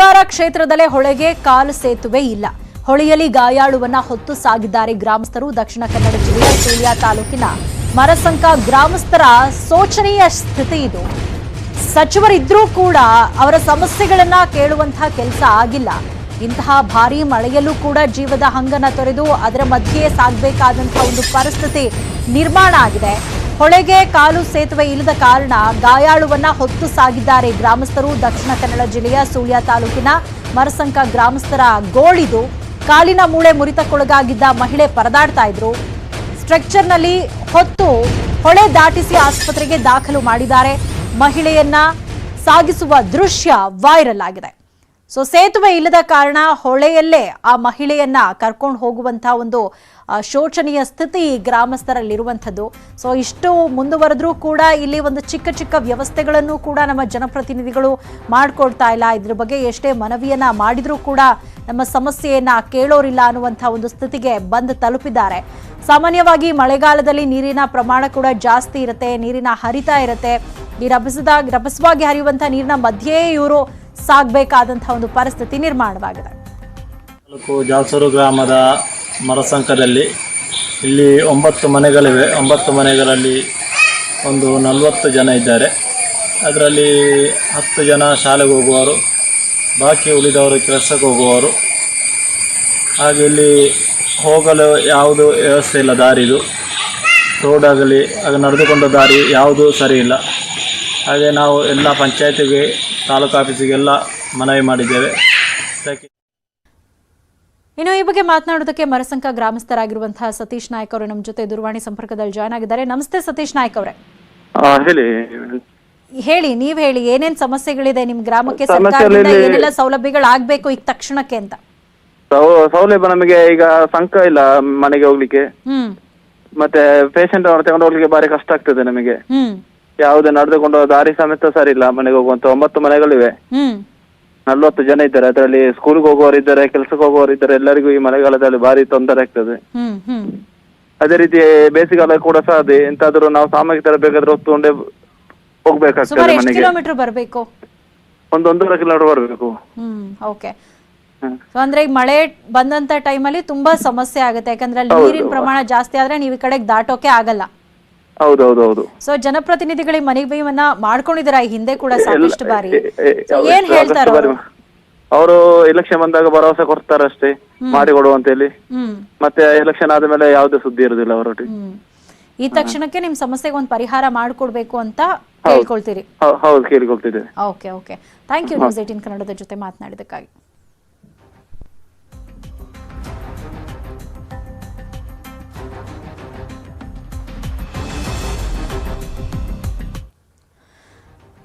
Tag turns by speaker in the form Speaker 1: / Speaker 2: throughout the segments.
Speaker 1: ಬಂಗಾರ ಕ್ಷೇತ್ರದಲ್ಲೇ ಹೊಳೆಗೆ ಕಾಲು ಸೇತುವೆ ಇಲ್ಲ. ಹೊಳೆಯಲ್ಲಿ ಗಾಯಾಳುವನ್ನ ಹೊತ್ತು ಸಾಗಿದ್ದಾರೆ ಗ್ರಾಮಸ್ಥರು. ದಕ್ಷಿಣ ಕನ್ನಡ ಜಿಲ್ಲೆಯ ಸುಳ್ಯ ತಾಲೂಕಿನ ಮರಸಂಕ ಗ್ರಾಮಸ್ಥರ ಶೋಚನೀಯ ಸ್ಥಿತಿ ಇದು. ಸಚಿವರಿದ್ರೂ ಕೂಡ ಅವರ ಸಮಸ್ಯೆಗಳನ್ನ ಕೇಳುವಂತಹ ಕೆಲಸ ಆಗಿಲ್ಲ. ಇಂತಹ ಭಾರೀ ಮಳೆಯಲ್ಲೂ ಕೂಡ ಜೀವದ ಹಂಗನ್ನ ತೊರೆದು ಅದರ ಮಧ್ಯೆ ಸಾಗಬೇಕಾದಂತಹ ಒಂದು ಪರಿಸ್ಥಿತಿ ನಿರ್ಮಾಣ ಆಗಿದೆ. ಹೊಳೆಗೆ ಕಾಲು ಸೇತುವೆ ಇಲ್ಲದ ಕಾರಣ ಗಾಯಾಳುವನ್ನ ಹೊತ್ತು ಸಾಗಿದ್ದಾರೆ ಗ್ರಾಮಸ್ಥರು. ದಕ್ಷಿಣ ಕನ್ನಡ ಜಿಲ್ಲೆಯ ಸುಳ್ಯ ತಾಲೂಕಿನ ಮರಸಂಕ ಗ್ರಾಮಸ್ಥರ ಗೋಳಿದು ಕಾಲಿನ ಮೂಳೆ ಮುರಿತಕ್ಕೊಳಗಾಗಿದ್ದ ಮಹಿಳೆ ಪರದಾಡ್ತಾ ಇದ್ರು. ಸ್ಟ್ರಕ್ಚರ್ನಲ್ಲಿ ಹೊತ್ತು ಹೊಳೆ ದಾಟಿಸಿ ಆಸ್ಪತ್ರೆಗೆ ದಾಖಲು ಮಾಡಿದ್ದಾರೆ. ಮಹಿಳೆಯನ್ನ ಸಾಗಿಸುವ ದೃಶ್ಯ ವೈರಲ್ ಆಗಿದೆ. ಸೊ ಸೇತುವೆ ಇಲ್ಲದ ಕಾರಣ ಹೊಳೆಯಲ್ಲೇ ಆ ಮಹಿಳೆಯನ್ನ ಕರ್ಕೊಂಡು ಹೋಗುವಂತಹ ಒಂದು ಶೋಚನೀಯ ಸ್ಥಿತಿ ಗ್ರಾಮಸ್ಥರಲ್ಲಿರುವಂಥದ್ದು. ಸೊ ಇಷ್ಟು ಮುಂದುವರೆದ್ರೂ ಕೂಡ ಇಲ್ಲಿ ಒಂದು ಚಿಕ್ಕ ಚಿಕ್ಕ ವ್ಯವಸ್ಥೆಗಳನ್ನು ಕೂಡ ನಮ್ಮ ಜನಪ್ರತಿನಿಧಿಗಳು ಮಾಡಿಕೊಡ್ತಾ ಇಲ್ಲ. ಇದ್ರ ಬಗ್ಗೆ ಎಷ್ಟೇ ಮನವಿಯನ್ನ ಮಾಡಿದ್ರೂ ಕೂಡ ನಮ್ಮ ಸಮಸ್ಯೆಯನ್ನ ಕೇಳೋರಿಲ್ಲ ಅನ್ನುವಂಥ ಒಂದು ಸ್ಥಿತಿಗೆ ಬಂದು ತಲುಪಿದ್ದಾರೆ. ಸಾಮಾನ್ಯವಾಗಿ ಮಳೆಗಾಲದಲ್ಲಿ ನೀರಿನ ಪ್ರಮಾಣ ಕೂಡ ಜಾಸ್ತಿ ಇರುತ್ತೆ, ನೀರಿನ ಹರಿತಾ ಇರುತ್ತೆ. ಈ ರಭಸದ, ರಭಸವಾಗಿ ಹರಿಯುವಂಥ ನೀರಿನ ಮಧ್ಯೆ ಇವರು ಸಾಗಬೇಕಾದಂತಹ ಒಂದು ಪರಿಸ್ಥಿತಿ ನಿರ್ಮಾಣವಾಗಿದೆ.
Speaker 2: ತಾಲೂಕು ಜಾಲ್ಸೂರು ಗ್ರಾಮದ ಮರಸಂಕದಲ್ಲಿ ಇಲ್ಲಿ ಒಂಬತ್ತು ಮನೆಗಳಿವೆ. ಒಂಬತ್ತು ಮನೆಗಳಲ್ಲಿ ಒಂದು ನಲವತ್ತು ಜನ ಇದ್ದಾರೆ. ಅದರಲ್ಲಿ ಹತ್ತು ಜನ ಶಾಲೆಗೆ ಹೋಗುವವರು, ಬಾಕಿ ಉಳಿದವರು ಕೆಲಸಕ್ಕೆ ಹೋಗುವವರು. ಹಾಗೆ ಇಲ್ಲಿ ಹೋಗಲು ಯಾವುದು ವ್ಯವಸ್ಥೆ ಇಲ್ಲ ದಾರಿದು ರೋಡ್ ಆಗಲಿ ಆಗ ನಡೆದುಕೊಂಡ ದಾರಿ ಯಾವುದೂ ಸರಿ ಇಲ್ಲ. ಹಾಗೆ ನಾವು ಎಲ್ಲ ಪಂಚಾಯತಿಗೆ ತಾಲೂಕು ಆಫೀಸಿಗೆಲ್ಲ ಮನವಿ ಮಾಡಿದ್ದೇವೆ.
Speaker 1: ಇನ್ನು ಈ ಬಗ್ಗೆ ಮಾತನಾಡೋದಕ್ಕೆ ಮರಸಂಕ ಗ್ರಾಮಸ್ಥರಾಗಿರುವಂತಹ ಸತೀಶ್ ನಾಯ್ಕ ಅವರು ನಮ್ಮ ಜೊತೆ ದೂರವಾಣಿ ಸಂಪರ್ಕದಲ್ಲಿ ಜಾಯ್ನ್ ಆಗಿದ್ದಾರೆ. ನಮಸ್ತೆ ಸತೀಶ್ ನಾಯ್ಕ ಅವರೇ.
Speaker 3: ಹೇಳಿ.
Speaker 1: ಹೇಳಿ ನೀವ್ ಹೇಳಿ ಏನೇನ್ ಸಮಸ್ಯೆಗಳಿದೆ ನಿಮ್ ಗ್ರಾಮಕ್ಕೆ
Speaker 3: ಸಮಸ್ಯೆ
Speaker 1: ಸರ್ಕಾರದಿಂದ ಏನೆಲ್ಲ ಸೌಲಭ್ಯಗಳಾಗ್ಬೇಕು ಈಗ ತಕ್ಷಣಕ್ಕೆ ಅಂತ?
Speaker 3: ಸೌಲಭ್ಯ ನಮಗೆ ಈಗ ಸಂಕ ಇಲ್ಲ ಮನೆಗೆ ಹೋಗ್ಲಿಕ್ಕೆ.
Speaker 1: ಹ್ಮ್.
Speaker 3: ಮತ್ತೆ ಪೇಷಂಟ್ ಅವ್ರು ತಗೊಂಡು ಹೋಗ್ಲಿಕ್ಕೆ ಬಾರಿ ಕಷ್ಟ ಆಗ್ತದೆ ನಮಗೆ. ಯಾವುದೇ ನಡೆದುಕೊಂಡು ದಾರಿ ಸಮೇತ ಸರಿ ಇಲ್ಲ. ಮನೆಗೆ ಹೋಗುವಂತ ಒಂಬತ್ತು ಮನೆಗಳಿವೆ.
Speaker 1: ಹ್ಮ್.
Speaker 3: ನಲ್ವತ್ತು ಜನ ಇದ್ದಾರೆ. ಅದರಲ್ಲಿ ಸ್ಕೂಲ್ಗೆ ಹೋಗುವವರು ಇದ್ದಾರೆ ಕೆಲಸಕ್ಕೆ ಹೋಗುವವರು ಇದ್ದಾರೆ. ಎಲ್ಲರಿಗೂ ಈ ಮಳೆಗಾಲದಲ್ಲಿ ಭಾರಿ ತೊಂದರೆ ಆಗ್ತದೆ.
Speaker 1: ಹ್ಮ್ ಹ್ಮ್.
Speaker 3: ಅದೇ ರೀತಿ ಬೇಸಿಗೆಗಾಲ ಕೂಡ ಸಹ ಅದೇ ಎಂತಾದ್ರೂ ನಾವು ಸಾಮಗ್ರಿ ತರಬೇಕಾದ್ರೆ ಹೊತ್ತುಕೊಂಡೇ ಹೋಗ್ಬೇಕಾಗ್ತದೆ
Speaker 1: ಸುಮಾರು ಎಷ್ಟು
Speaker 3: ಮನೆಗೆ.
Speaker 1: ಕಿಲೋಮೀಟರ್ ಬರಬೇಕು?
Speaker 3: ಒಂದು ಒಂದೂವರೆ ಕಿಲೋಮೀಟರ್ ಬರಬೇಕು.
Speaker 1: ಹ್ಮ್ ಓಕೆ
Speaker 3: ಹ್ಮ್.
Speaker 1: ಸೊ ಅಂದ್ರೆ ಈಗ ಮಳೆ ಬಂದಂತ ಟೈಮಲ್ಲಿ ತುಂಬಾ ಸಮಸ್ಯೆ ಆಗುತ್ತೆ. ಯಾಕಂದ್ರೆ ಅಲ್ಲಿ ನೀರಿನ ಪ್ರಮಾಣ ಜಾಸ್ತಿ ಆದ್ರೆ ನೀವು ಈ ಕಡೆಗೆ ದಾಟೋಕೆ ಆಗಲ್ಲ.
Speaker 3: ಹೌದು ಹೌದು ಹೌದು
Speaker 1: ಸೊ ಜನಪ್ರತಿನಿಧಿಗಳಿಗೆ ಮನವಿಯನ್ನ ಮಾಡ್ಕೊಂಡಿದ್ದಾರೆ? ಈ ಹಿಂದೆ ಕೂಡ ಸಾಕಷ್ಟು ಬಾರಿ. ಏನ್ ಹೇಳ್ತಾರ
Speaker 3: ಅವರು ಎಲೆಕ್ಷನ್ ಬಂದಾಗ ಭರವಸೆ ಕೊಡ್ತಾರೆ ಅಷ್ಟೇ ಮಾಡಿ ಕೊಡುವಂತ ಹೇಳಿ.
Speaker 1: ಹ್ಮ್.
Speaker 3: ಮತ್ತೆ ಎಲೆಕ್ಷನ್ ಆದ್ಮೇಲೆ ಯಾವುದೇ ಸುದ್ದಿ ಇರುದಿಲ್ಲ ಅವರೊಟ್ಟಿಗೆ.
Speaker 1: ಈ ತಕ್ಷಣಕ್ಕೆ ನಿಮ್ ಸಮಸ್ಯೆಗೆ ಒಂದು ಪರಿಹಾರ ಮಾಡ್ಕೊಡ್ಬೇಕು ಅಂತ ಕೇಳ್ಕೊಳ್ತೀರಿ.
Speaker 3: ಹೌದು ಕೇಳಿಕೊಳ್ತಿದ್ದೇವೆ
Speaker 1: okay okay thank you news eighteen ಕನ್ನಡದ ಜೊತೆ ಮಾತನಾಡಿದಕ್ಕಾಗಿ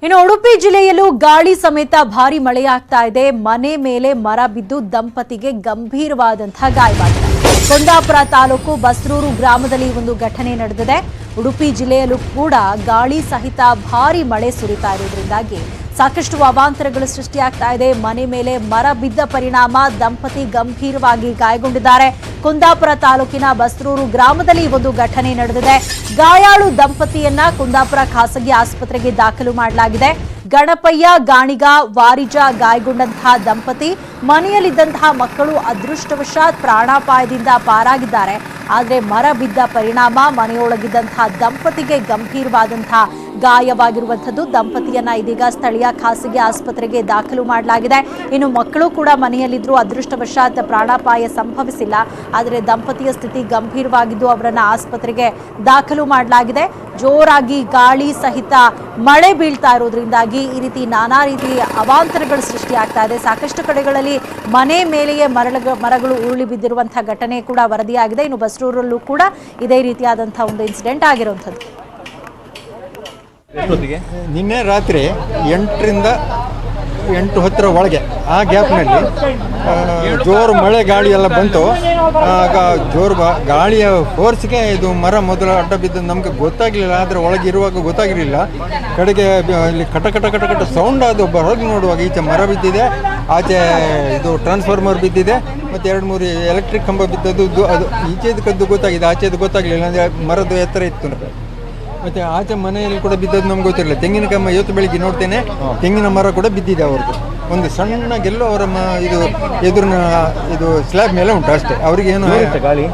Speaker 1: ಇನ್ನು ಉಡುಪಿ ಜಿಲ್ಲೆಯಲ್ಲೂ ಗಾಳಿ ಸಮೇತ ಭಾರಿ ಮಳೆಯಾಗ್ತಾ ಇದೆ. ಮನೆ ಮೇಲೆ ಮರ ಬಿದ್ದು ದಂಪತಿಗೆ ಗಂಭೀರವಾದಂತಹ ಗಾಯವಾಗಿದೆ. ಕೊಂಡಾಪುರ ತಾಲೂಕು ಬಸ್ರೂರು ಗ್ರಾಮದಲ್ಲಿ ಒಂದು ಘಟನೆ ನಡೆದಿದೆ. ಉಡುಪಿ ಜಿಲ್ಲೆಯಲ್ಲೂ ಕೂಡ ಗಾಳಿ ಸಹಿತ ಭಾರಿ ಮಳೆ ಸುರಿತಾ ಇರೋದ್ರಿಂದಾಗಿ ಸಾಕಷ್ಟು ಅವಾಂತರಗಳು ಸೃಷ್ಟಿಯಾಗ್ತಾ ಇದೆ. ಮನೆ ಮೇಲೆ ಮರ ಬಿದ್ದ ಪರಿಣಾಮ, ದಂಪತಿ ಗಂಭೀರವಾಗಿ ಗಾಯಗೊಂಡಿದ್ದಾರೆ. ಕುಂದಾಪುರ ತಾಲೂಕಿನ ಬಸ್ರೂರು ಗ್ರಾಮದಲ್ಲಿ ಒಂದು ಘಟನೆ ನಡೆದಿದೆ. ಗಾಯಾಳು ದಂಪತಿಯನ್ನ ಕುಂದಾಪುರ ಖಾಸಗಿ ಆಸ್ಪತ್ರೆಗೆ ದಾಖಲು ಮಾಡಲಾಗಿದೆ. ಗಣಪಯ್ಯ, ಗಾಣಿಗ, ವಾರಿಜ ಗಾಯಗೊಂಡಂತಹ ದಂಪತಿ ಮನೆಯಲ್ಲಿದ್ದಂತಹ ಮಕ್ಕಳು ಅದೃಷ್ಟವಶಾತ್ ಪ್ರಾಣಾಪಾಯದಿಂದ ಪಾರಾಗಿದ್ದಾರೆ. ಆದರೆ ಮರ ಬಿದ್ದ ಪರಿಣಾಮ ಮನೆಯೊಳಗಿದ್ದಂತಹ ದಂಪತಿಗೆ ಗಂಭೀರವಾದಂತಹ ಗಾಯವಾಗಿರುವಂಥದ್ದು. ದಂಪತಿಯನ್ನ ಇದೀಗ ಸ್ಥಳೀಯ ಖಾಸಗಿ ಆಸ್ಪತ್ರೆಗೆ ದಾಖಲು ಮಾಡಲಾಗಿದೆ. ಇನ್ನು ಮಕ್ಕಳು ಕೂಡ ಮನೆಯಲ್ಲಿದ್ರು ಅದೃಷ್ಟವಶಾತ್ ಪ್ರಾಣಾಪಾಯ ಸಂಭವಿಸಿಲ್ಲ. ಆದರೆ ದಂಪತಿಯ ಸ್ಥಿತಿ ಗಂಭೀರವಾಗಿದ್ದು ಅವರನ್ನು ಆಸ್ಪತ್ರೆಗೆ ದಾಖಲು ಮಾಡಲಾಗಿದೆ. ಜೋರಾಗಿ ಗಾಳಿ ಸಹಿತ ಮಳೆ ಬೀಳ್ತಾ ಇರೋದ್ರಿಂದಾಗಿ ಈ ರೀತಿ ನಾನಾ ರೀತಿ ಅವಾಂತರಗಳು ಸೃಷ್ಟಿಯಾಗ್ತಾ ಇದೆ. ಸಾಕಷ್ಟು ಕಡೆಗಳಲ್ಲಿ ಮನೆ ಮೇಲೆಯೇ ಮರಳ ಮರಗಳು ಉರುಳಿ ಬಿದ್ದಿರುವಂತಹ ಘಟನೆ ಕೂಡ ವರದಿಯಾಗಿದೆ. ಇನ್ನು ಬಸ್ರೂರಲ್ಲೂ ಕೂಡ ಇದೇ ರೀತಿಯಾದಂತಹ ಒಂದು ಇನ್ಸಿಡೆಂಟ್ ಆಗಿರುವಂಥದ್ದು.
Speaker 4: ನಿನ್ನೆ ರಾತ್ರಿ ಎಂಟರಿಂದ ಎಂಟು ಹತ್ತಿರ ಒಳಗೆ ಆ ಗ್ಯಾಪ್ನಲ್ಲಿ ಜೋರು ಮಳೆ ಗಾಳಿ ಎಲ್ಲ ಬಂತು. ಆಗ ಜೋರು ಗಾಳಿಯ ಫೋರ್ಸ್ಗೆ ಇದು ಮರ ಮೊದಲು ಅಡ್ಡ ಬಿದ್ದು ನಮಗೆ ಗೊತ್ತಾಗಲಿಲ್ಲ ಆದರೆ ಒಳಗೆ ಇರುವಾಗ ಗೊತ್ತಾಗಿರಲಿಲ್ಲ ಕಡೆಗೆ ಇಲ್ಲಿ ಕಟ ಕಟ ಕಟ ಕಟ ಸೌಂಡ್ ಅದು ಹೊರಗೆ ನೋಡುವಾಗ ಈಚೆ ಮರ ಬಿದ್ದಿದೆ ಆಚೆ ಇದು ಟ್ರಾನ್ಸ್ಫಾರ್ಮರ್ ಬಿದ್ದಿದೆ ಮತ್ತು ಎರಡು ಮೂರು ಎಲೆಕ್ಟ್ರಿಕ್ ಕಂಬ ಬಿದ್ದದ್ದು ಅದು ಈಚೆದು ಕದ್ದು ಗೊತ್ತಾಗಿದೆ ಆಚೆದು ಗೊತ್ತಾಗಲಿಲ್ಲ ಅಂದರೆ ಮರದ್ದು ಎತ್ತರ ಇತ್ತು ಮತ್ತೆ ಆಚೆ ಮನೆಯಲ್ಲಿ ಕೂಡ ಬಿದ್ದದ್ದು ನಮ್ಗೆ ಗೊತ್ತಿರಲಿಲ್ಲ. ತೆಂಗಿನ ಕಮ್ಮ ಇವತ್ತು ಬೆಳಿಗ್ಗೆ ನೋಡ್ತೇನೆ. ತೆಂಗಿನ ಮರ ಕೂಡ ಬಿದ್ದಿದೆ ಅವ್ರದ್ದು. ಒಂದು ಸಣ್ಣ ಗೆಲ್ಲು ಅವರ ಇದು ಎದುರಿನ ಇದು ಸ್ಲ್ಯಾಬ್ ಮೇಲೆ ಉಂಟು ಅಷ್ಟೇ. ಅವ್ರಿಗೆ
Speaker 5: ಏನು
Speaker 4: ಗಾಳಿ?